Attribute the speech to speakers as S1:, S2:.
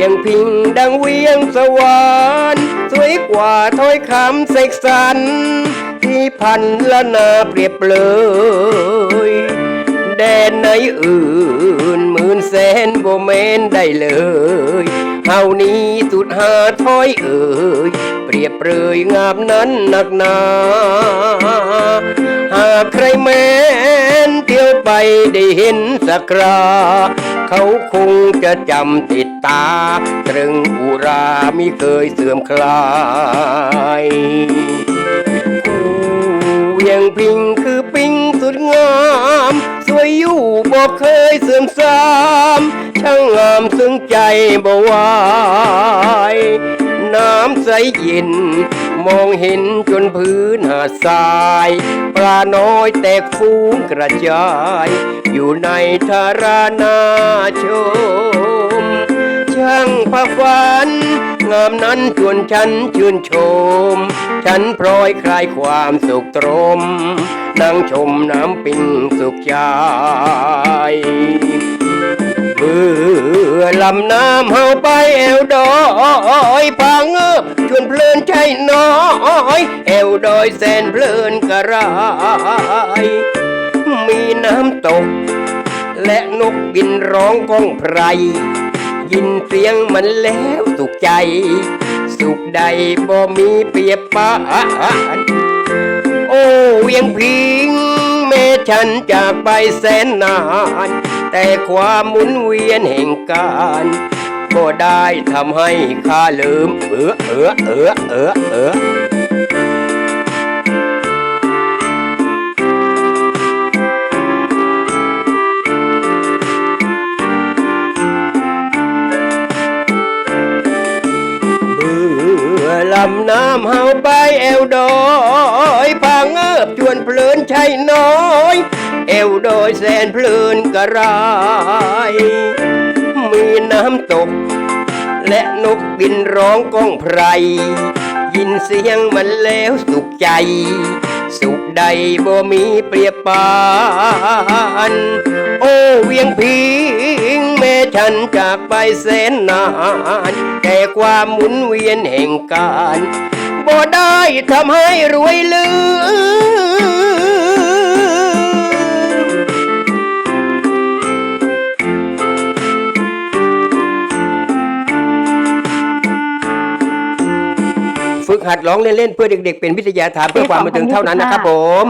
S1: ยงพิงดังเวียงสวรรค์สวยกว่าถ้อยคำเสกสรรที่พันละนาเปรียบเลย แดนไหนอื่นหมื่นแสนโบเมนได้เลยเฮานี้สุดหาถ้อยเอ่ยเปรียบเปรยงามนั้นหนักหนา หากใครแม้นเที่ยวไปได้เห็นสักรา เขาคงจะจำติด ตา ตรึงอุรามิเคยเสื่อมคลายเวียงพิงคือปิงสุดงาม สวยอยู่บอกเคยเสื่อมสามช่างงามซึ้งใจบ่ไหวายน้ำใสเย็น มองเห็นจนพื้นหาดทราย ปลาน้อยแตกฟูงกระจาย อยู่ในทารานาชม งามนั้นชวนฉันชื่นชม ฉันพลอยคลายความสุขตรม นั่งชมน้ำปิงสุขใจเบื่อลำน้ำเฮาไปแอวดอยพังเออชวนเพลินใจน้อยแอวดอยแสนเพลินกระไรมีน้ำตก และนกบินร้องก้องไพร ยินเสียงมันแล้วสุขใจ สุขใดบ่มีเปรียบปานโอ้เวียงพิงแม่ฉันจากไปแสนนาน แต่ความหมุนเวียนแห่งการก็ได้ทำให้ข้าลืมเออเออเออเออเออำน้ำเฮาไปแอวดอยพางเอิบชวนเพลินใช่น้อย แอวดอยแสนเพลินกระไรมีน้ำตก และนกบินร้องก้องไพรยินเสียงมันแล้วสุขใจ สุขใดบ่มีเปรียบปานโอ้เวียงพิงแม่ฉันจากไปแสนนานแต่ความหมุนเวียนแห่งการบ่ได้ทำให้รวยลือ ฝึกหัดร้องเล่นๆเพื่อเด็กๆ เป็นวิทยาทานเพื่อความบันเทิงเท่านั้นนะครับผม